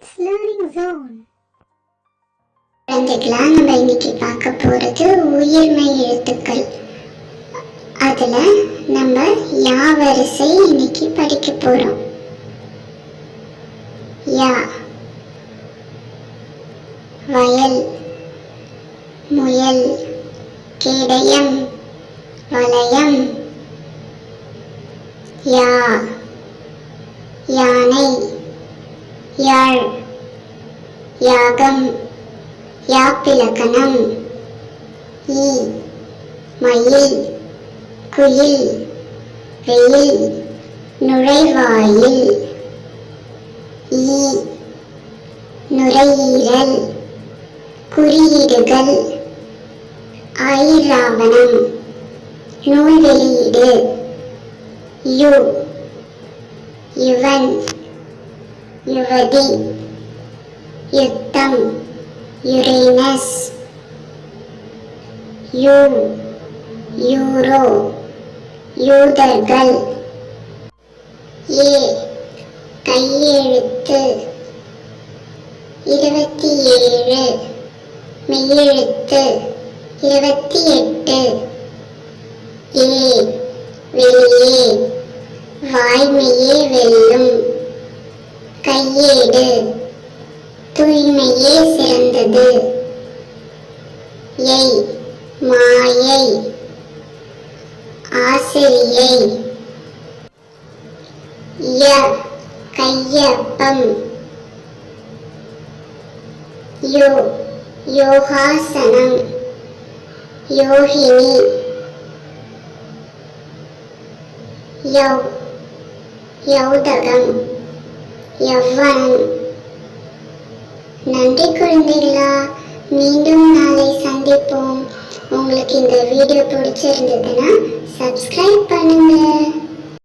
Kids learning zone குழந்தைகளா நம்ம இன்னைக்கு பார்க்க போறது உயிர்மை எழுத்துக்கள். அதுல நம்ம யா வரிசை இன்னைக்கு படிக்க போறோம். யா. வயல். முயல். கேடயம். வளையம் யா. யானை. யாழ் யாகம் யாப்பிலக்கணம். ஈ மயில் குயில் வெயில் நுழைவாயில். ஈ நுரையீரல் குறியீடுகள். ஆயிராவணம் நூல் வெளியீடு. யு யுவன் யுவதி யுத்தம் யுரேனஸ் யூ யூரோ யூதர்கள். ஏ கையெழுத்து. இருபத்தி ஏழு மெய்யெழுத்து. இருபத்தி எட்டு ஏ வெளியே. வாய்மையே வெளியே. கையேடு தூய்மையே சிறந்தது எய் மாயை ஆசிரியை. ய கையப்பம். யோ யோகாசனம். யோகினி. யௌ யௌதகம். யவ்வனம் நன்றி குழந்தைகளா மீண்டும் நாளை சந்திப்போம். உங்களுக்கு இந்த வீடியோ பிடிச்சிருந்ததுன்னா சப்ஸ்கிரைப் பண்ணுங்க.